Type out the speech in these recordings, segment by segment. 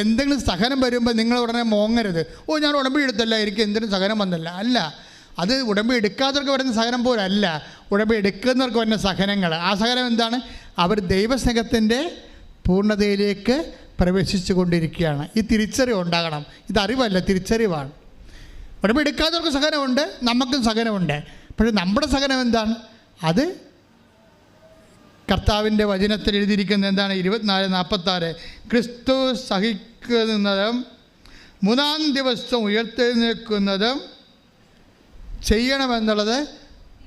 എന്തെങ്കിലും സഹനം വരുമ്പോൾ നിങ്ങൾ ഉടനെ മോങ്ങരുത്. ഓ ഞാൻ ഉടമ്പടി എടുത്തല്ല എനിക്ക് എന്തിനും സഹനം വന്നില്ല. അല്ല അത് ഉടമ്പടി എടുക്കാത്തവർക്ക് വരുന്ന സഹനം പോലല്ല ഉടമ്പടി എടുക്കുന്നവർക്ക് വരുന്ന സഹനങ്ങൾ. ആ സഹനം എന്താണ്? അവർ ദൈവസ്നേഹത്തിന്റെ പൂർണതയിലേക്ക് പ്രവേശിച്ചു കൊണ്ടിരിക്കുകയാണ് ഈ തിരിച്ചറിവ് ഉണ്ടാകണം. ഇത് അറിവല്ല തിരിച്ചറിവാണ്. ഉടമ്പടി എടുക്കാത്തവർക്ക് സഹനമുണ്ട് നമുക്കും സഹനമുണ്ട്. പക്ഷേ നമ്മുടെ സഹനം എന്താണ്? അത് കർത്താവിന്റെ വചനത്തിൽ എഴുതിയിരിക്കുന്ന എന്താണ്? ഇരുപത്തിനാല് നാൽപ്പത്താറ്. ക്രിസ്തു സഹിക്കുന്നതും മൂന്നാം ദിവസം ഉയർത്തെഴുന്നേൽക്കുന്നതും ചെയ്യണമെന്നുള്ളത്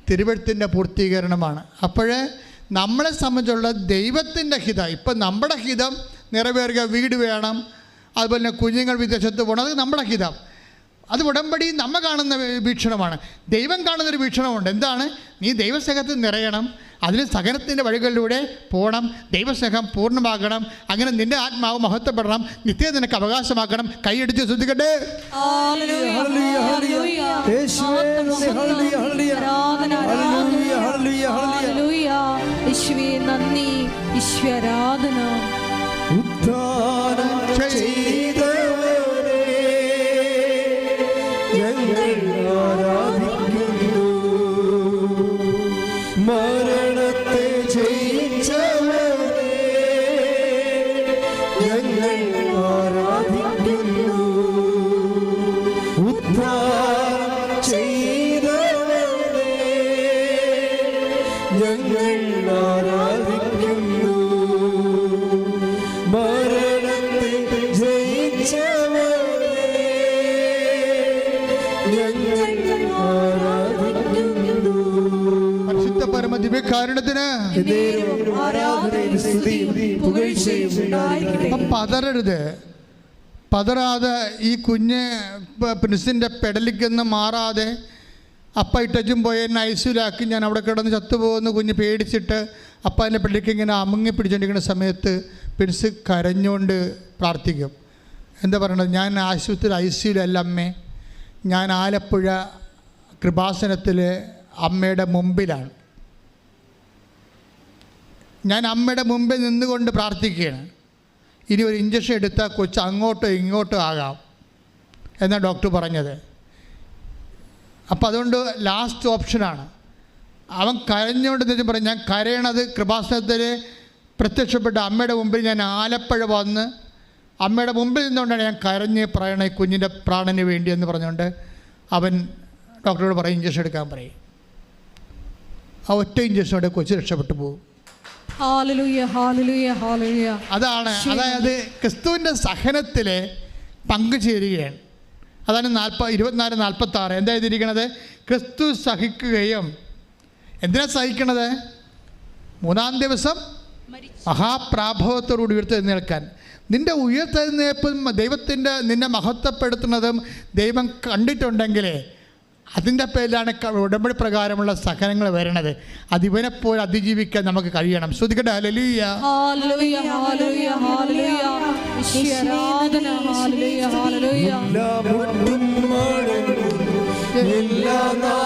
തിരുവഴുത്തിന്റെ പൂർത്തീകരണമാണ്. അപ്പോൾ നമ്മളെ സംബന്ധിച്ചുള്ള ദൈവത്തിന്റെ ഹിതം ഇപ്പം നമ്മുടെ ഹിതം നിറവേറുക വീട് വേണം അതുപോലെ തന്നെ കുഞ്ഞുങ്ങൾ വിദേശത്ത് പോകണം അത് നമ്മുടെ ഹിതം. അത് ഉടമ്പടി നമ്മ കാണുന്ന വീക്ഷണമാണ്. ദൈവം കാണുന്നൊരു വീക്ഷണമുണ്ട്. എന്താണ്? നീ ദൈവസ്നേഹത്തിൽ നിറയണം. അതിന് സഹനത്തിന്റെ വഴികളിലൂടെ പോകണം ദൈവസ്നേഹം പൂർണമാകണം. അങ്ങനെ നിന്റെ ആത്മാവ് മഹത്വപ്പെടണം. നിത്യം നിനക്ക് അവകാശമാക്കണം കൈയടിച്ച് ശ്രദ്ധിക്കട്ടെ. Hallelujah, hallelujah, hallelujah. യേശുവേ, പരിശുദ്ധ പരമ പതറരുത്. പതറാതെ ഈ കുഞ്ഞ് പ്രിൻസിന്റെ പെടലിക്കൊന്ന് മാറാതെ അപ്പ ഇട്ടച്ചും പോയി എന്നെ ഐസിയിലാക്കി ഞാൻ അവിടെ കിടന്ന് ചത്തുപോകുന്ന കുഞ്ഞ് പേടിച്ചിട്ട് അപ്പ എന്റെ പെടലിക്ക് ഇങ്ങനെ അമുങ്ങി പിടിച്ചുകൊണ്ടിരിക്കുന്ന സമയത്ത് പ്രിൻസ് കരഞ്ഞുകൊണ്ട് പ്രാർത്ഥിക്കും. എന്താ പറയണത്? ഞാൻ ആശുപത്രി ഐ സിയിലല്ല അമ്മേ? ഞാൻ ആലപ്പുഴ കൃപാസനത്തിൽ അമ്മയുടെ മുമ്പിലാണ്. ഞാൻ അമ്മയുടെ മുമ്പിൽ നിന്നുകൊണ്ട് പ്രാർത്ഥിക്കുകയാണ്. ഇനി ഒരു ഇഞ്ചക്ഷൻ എടുത്താൽ കൊച്ച് അങ്ങോട്ടോ ഇങ്ങോട്ടോ ആകാം എന്നാണ് ഡോക്ടർ പറഞ്ഞത്. അപ്പം അതുകൊണ്ട് ലാസ്റ്റ് ഓപ്ഷനാണ് അവൻ കരഞ്ഞുകൊണ്ട് എന്ന് പറയും ഞാൻ കരയണത് കൃപാസനത്തിൽ പ്രത്യക്ഷപ്പെട്ട അമ്മയുടെ മുമ്പിൽ ഞാൻ ആലപ്പുഴ വന്ന് അമ്മയുടെ മുമ്പിൽ നിന്നുകൊണ്ടാണ് ഞാൻ കരഞ്ഞ് ഈ കുഞ്ഞിന്റെ പ്രാണന് വേണ്ടി എന്ന് പറഞ്ഞുകൊണ്ട് അവൻ ഡോക്ടറോട് പറയും ഇഞ്ചക്ഷൻ എടുക്കാൻ പറയും. ആ ഒറ്റ ഇഞ്ചക്ഷനോടെ കൊച്ചു രക്ഷപ്പെട്ടു പോകും. അതാണ് അതായത് ക്രിസ്തുവിന്റെ സഹനത്തിൽ പങ്കുചേരുകയാണ് അതാണ് നാൽപ്പ ഇരുപത്തിനാല് നാൽപ്പത്തി ആറ് എന്താ എഴുതിയിരിക്കണത്? ക്രിസ്തു സഹിക്കുകയും എന്തിനാ സഹിക്കണത്? മൂന്നാം ദിവസം മഹാപ്രാഭവത്തോടുകൂടി ഉയർത്തെഴുന്നേൽക്കാൻ നിന്റെ ഉയർത്തെഴുന്നേൽപ്പും ദൈവത്തിന്റെ നിന്നെ മഹത്വപ്പെടുത്തുന്നതും ദൈവം കണ്ടിട്ടുണ്ടെങ്കിലേ അതിന്റെ പേരിലാണ് ഉടമ്പടി പ്രകാരമുള്ള സഹനങ്ങൾ വരണത്. അതിവനെപ്പോലെ അതിജീവിക്കാൻ നമുക്ക് കഴിയണം. ശ്രദ്ധിക്കട്ടെ ഹാലലൂയ എല്ലാ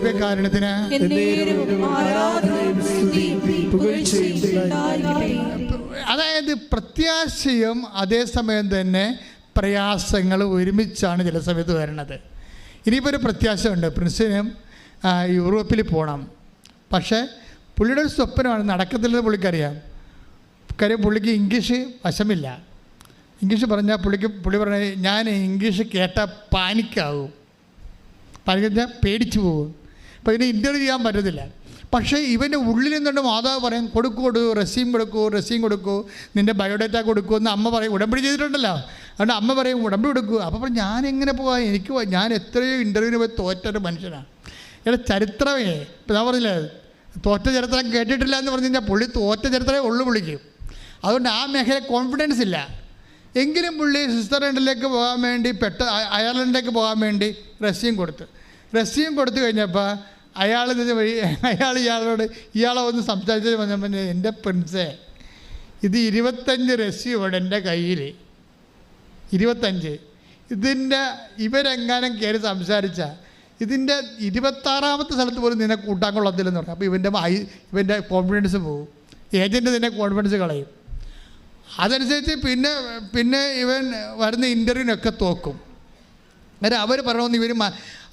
ഉണ്ടായിരിക്കട്ടെ അതായത് പ്രത്യാശയും അതേസമയം തന്നെ പ്രയാസങ്ങൾ ഒരുമിച്ചാണ് ചില സമയത്ത് വരുന്നത് ഇനിയിപ്പോൾ ഒരു പ്രത്യാശയുണ്ട്. പ്രിൻസിനും യൂറോപ്പിൽ പോകണം പക്ഷേ പുള്ളിയുടെ ഒരു സ്വപ്നമാണ്. നടക്കത്തില്ലെന്ന് പുള്ളിക്കറിയാം. കാര്യം പുള്ളിക്ക് ഇംഗ്ലീഷ് വശമില്ല. ഇംഗ്ലീഷ് പറഞ്ഞാൽ പുള്ളിക്ക് പുള്ളി പറഞ്ഞ ഞാൻ ഇംഗ്ലീഷ് കേട്ടാൽ പാനിക്കാവും. പറഞ്ഞാൽ പേടിച്ചു പോകും അപ്പോൾ ഇതിനെ ഇന്റർവ്യൂ ചെയ്യാൻ പറ്റത്തില്ല. പക്ഷേ ഇവന്റെ ഉള്ളിൽ നിന്നുകൊണ്ട് മാതാവ് പറയും കൊടുക്കൂ കൊടുക്കൂ റസീം കൊടുക്കൂ റസീം കൊടുക്കൂ നിന്റെ ബയോഡേറ്റ കൊടുക്കൂ എന്ന് അമ്മ പറയും. ഉടമ്പടി ചെയ്തിട്ടുണ്ടല്ലോ. അതുകൊണ്ട് അമ്മ പറയും ഉടമ്പടി കൊടുക്കൂ. അപ്പോൾ പറഞ്ഞു ഞാൻ എങ്ങനെ പോകാം എനിക്ക് ഞാൻ എത്രയോ ഇന്റർവ്യൂവിന് പോയി തോറ്റൊരു മനുഷ്യനാണ് ഇവിടെ ചരിത്രമേ. ഇപ്പം ഞാൻ പറഞ്ഞില്ലേ തോറ്റ ചരിത്രം കേട്ടിട്ടില്ല എന്ന് പറഞ്ഞു കഴിഞ്ഞാൽ പുള്ളി തോറ്റ ചരിത്രമേ ഉള്ളു വിളിക്കും അതുകൊണ്ട് ആ മേഖല കോൺഫിഡൻസ് ഇല്ല. എങ്കിലും പുള്ളി സ്വിറ്റ്സർലൻഡിലേക്ക് പോകാൻ വേണ്ടി പെട്ട അയർലൻഡിലേക്ക് പോകാൻ വേണ്ടി റഷ്യയും കൊടുത്തു. റഷ്യയും കൊടുത്തു കഴിഞ്ഞപ്പോൾ അയാൾ ഇതിന് വഴി അയാൾ ഇയാളോട് ഇയാളെ ഒന്ന് സംസാരിച്ചത് പറഞ്ഞപ്പോൾ എന്റെ പ്രിൻസേ ഇത് ഇരുപത്തഞ്ച് റെസ്യൂമുണ്ട് എന്റെ കയ്യിൽ ഇരുപത്തഞ്ച്. ഇതിന്റെ ഇവരെങ്ങാനും കയറി സംസാരിച്ച ഇതിന്റെ ഇരുപത്താറാമത്തെ സ്ഥലത്ത് പോലും നിന്നെ കൂട്ടാൻ കൊള്ളത്തില്ലെന്ന് പറഞ്ഞു അപ്പോൾ ഇവന്റെ ഐ ഇവന്റെ കോൺഫിഡൻസ് പോകും ഏജന്റ് നിന്നെ കോൺഫിഡൻസ് കളയും. അതനുസരിച്ച് പിന്നെ പിന്നെ ഇവൻ വരുന്ന ഇന്റർവ്യൂവിനൊക്കെ തോക്കും. അന്നേരം അവർ പറയണമെന്ന് ഇവർ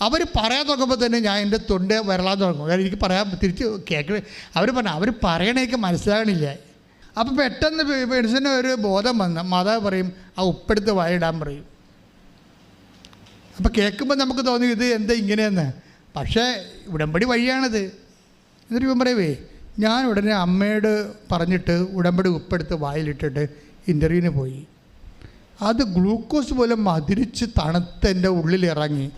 അവർ പറയാൻ തുടങ്ങുമ്പോൾ തന്നെ ഞാൻ എന്റെ തൊണ്ട വരളാൻ തുടങ്ങും. കാരണം എനിക്ക് പറയാൻ തിരിച്ച് കേൾക്ക അവർ പറഞ്ഞു അവർ പറയണേക്ക് മനസ്സിലാകണില്ല. അപ്പോൾ പെട്ടെന്ന് പെൻഷന് ഒരു ബോധം വന്ന് മാതാവ് പറയും ആ ഉപ്പെടുത്ത് വായിടാൻ പറയും. അപ്പോൾ കേൾക്കുമ്പോൾ നമുക്ക് തോന്നി ഇത് എന്താ ഇങ്ങനെയെന്ന്. പക്ഷേ ഉടമ്പടി വഴിയാണിത്. എന്നിട്ട് ഇപ്പം പറയവേ ഞാൻ ഉടനെ അമ്മയോട് പറഞ്ഞിട്ട് ഉടമ്പടി ഉപ്പെടുത്ത് വായിലിട്ടിട്ട് ഇന്റർവ്യൂവിന് പോയി. അത് ഗ്ലൂക്കോസ് പോലെ മധുരിച്ച് തണുത്ത് എന്റെ ഉള്ളിൽ ഇറങ്ങി.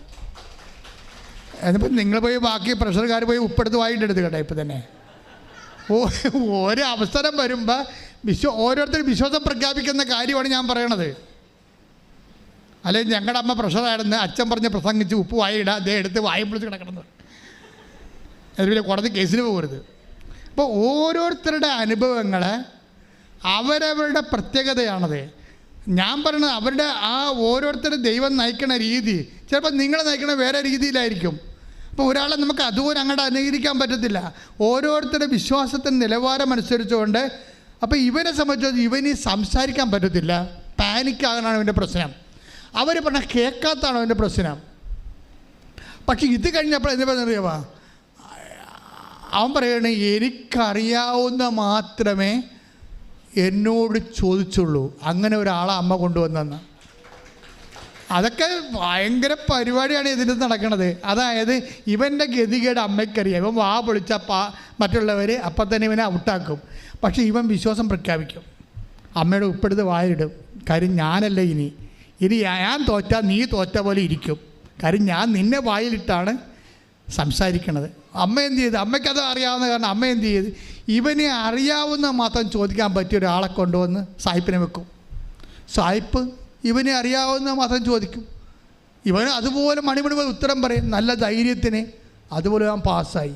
എന്നിപ്പോൾ നിങ്ങൾ പോയി ബാക്കി പ്രഷർക്കാർ പോയി ഉപ്പെടുത്ത് വായിട്ട് എടുത്ത് കേട്ടോ ഇപ്പം തന്നെ. അവസരം വരുമ്പോൾ വിശ്വ ഓരോരുത്തർ വിശ്വാസം പ്രഖ്യാപിക്കുന്ന കാര്യമാണ് ഞാൻ പറയണത്. അല്ലെങ്കിൽ ഞങ്ങളുടെ അമ്മ പ്രഷറായിരുന്നു അച്ഛൻ പറഞ്ഞ് പ്രസംഗിച്ച് ഉപ്പ് വായിടാ അതേ എടുത്ത് വായും പിടിച്ച് കിടക്കണമെന്ന് അതുപോലെ കോടതി കേസിന് പോകരുത്. അപ്പോൾ ഓരോരുത്തരുടെ അനുഭവങ്ങൾ അവരവരുടെ പ്രത്യേകതയാണത്. ഞാൻ പറയുന്നത് അവരുടെ ആ ഓരോരുത്തരുടെ ദൈവം നയിക്കണ രീതി ചിലപ്പോൾ നിങ്ങളെ നയിക്കണ വേറെ രീതിയിലായിരിക്കും. അപ്പോൾ ഒരാളെ നമുക്ക് അതുപോലെ അങ്ങോട്ട് അനുകരിക്കാൻ പറ്റത്തില്ല. ഓരോരുത്തരുടെ വിശ്വാസത്തിന്റെ നിലവാരം അനുസരിച്ചുകൊണ്ട് അപ്പോൾ ഇവരെ സംബന്ധിച്ചു ഇവന് സംസാരിക്കാൻ പറ്റത്തില്ല. പാനിക്കാകാനാണ് ഇവന്റെ പ്രശ്നം. അവർ പറഞ്ഞ കേൾക്കാത്തതാണ് അവന്റെ പ്രശ്നം. പക്ഷെ ഇത് കഴിഞ്ഞപ്പോൾ എന്നെ പറഞ്ഞറിയാവാ അവൻ പറയണേ എനിക്കറിയാവുന്ന മാത്രമേ എന്നോട് ചോദിച്ചുള്ളൂ. അങ്ങനെ ഒരാളെ അമ്മ കൊണ്ടുവന്നെന്ന്. അതൊക്കെ ഭയങ്കര പരിപാടിയാണ് ഇതിൽ നടക്കുന്നത് അതായത് ഇവന്റെ ഗതികേട് അമ്മയ്ക്കറിയാം. ഇവൻ വാ പൊളിച്ച പാ മറ്റുള്ളവർ അപ്പം തന്നെ ഇവനെ ഔട്ടാക്കും. പക്ഷെ ഇവൻ വിശ്വാസം പ്രഖ്യാപിക്കും. അമ്മയുടെ ഉപ്പെടുത്ത് വായിടും കാര്യം ഞാനല്ല ഇനി. ഇനി ഞാൻ തോറ്റാൽ നീ തോറ്റ പോലെ ഇരിക്കും. കാര്യം ഞാൻ നിന്നെ വായിലിട്ടാണ് സംസാരിക്കണത്. അമ്മ എന്ത് ചെയ്ത്? അമ്മയ്ക്കത് അറിയാവുന്ന കാരണം അമ്മ എന്ത് ചെയ്ത്? ഇവനെ അറിയാവുന്ന മതം ചോദിക്കാൻ പറ്റിയ ഒരാളെ കൊണ്ടുവന്ന് സായിപ്പിനെ വെക്കും. സായിപ്പ് ഇവനെ അറിയാവുന്ന മതം ചോദിക്കും. ഇവൻ അതുപോലെ മണിമണി ഉത്തരം പറയും നല്ല ധൈര്യത്തിന് അതുപോലെ ഞാൻ പാസ്സായി.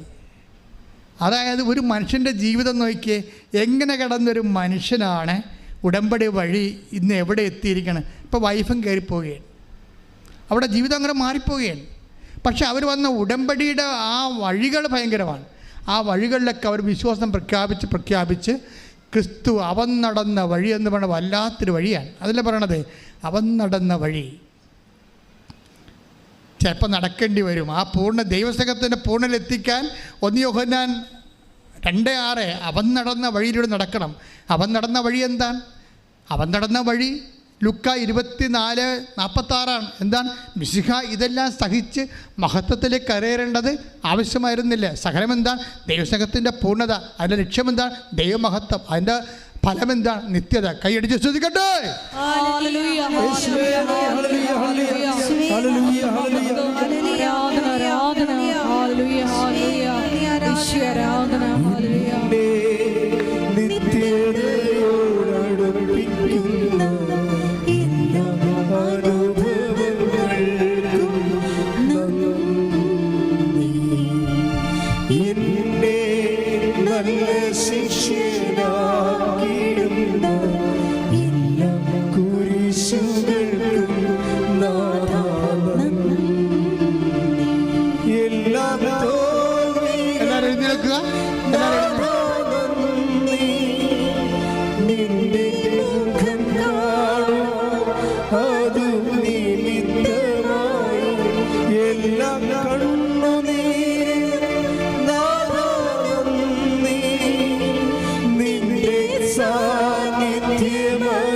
അതായത് ഒരു മനുഷ്യന്റെ ജീവിതം നോക്കിയേ എങ്ങനെ കിടന്നൊരു മനുഷ്യനാണ് ഉടമ്പടി വഴി ഇന്ന് എവിടെ എത്തിയിരിക്കണം. ഇപ്പോൾ വൈഫും കയറിപ്പോവുകയാണ് അവിടെ ജീവിതം അങ്ങനെ മാറിപ്പോവുകയാണ്. പക്ഷെ അവർ വന്ന ഉടമ്പടിയുടെ ആ വഴികൾ ഭയങ്കരമാണ്. ആ വഴികളിലൊക്കെ അവർ വിശ്വാസം പ്രഖ്യാപിച്ച് പ്രഖ്യാപിച്ച് ക്രിസ്തു അവൻ നടന്ന വഴി എന്ന് പറയുന്നത് വല്ലാത്തൊരു വഴിയാണ്. അതല്ല പറയണത്? അവൻ നടന്ന വഴി. ചിലപ്പോൾ നടക്കേണ്ടി വരും. ആ പൂർണ ദൈവസംഘത്തിന്റെ പൂർണലെത്തിക്കാൻ ഒന്ന് യോഹന്നാൻ രണ്ട് ആറ് അവൻ നടന്ന വഴിയിലൂടെ നടക്കണം. അവൻ നടന്ന വഴി എന്താണ്? അവൻ നടന്ന വഴി ലുക്ക ഇരുപത്തിനാല് നാൽപ്പത്താറാണ് എന്താണ്? മിശിഹ ഇതെല്ലാം സഹിച്ച് മഹത്വത്തിലേക്ക് കരയേറേണ്ടത് ആവശ്യമായിരുന്നില്ല. സഹനം എന്താണ്? ദൈവസംഘത്തിന്റെ പൂർണത. അതിന്റെ ലക്ഷ്യമെന്താണ് ദൈവമഹത്വം. അതിന്റെ ഫലം എന്താണ്? നിത്യത. കൈയടിച്ച് ശ്രദ്ധിക്കട്ടെ ഹല്ലേലൂയ. യേശുവേ, ഹല്ലേലൂയ, ഹല്ലേലൂയ, ഹല്ലേലൂയ, നല്ല Tim. Tim.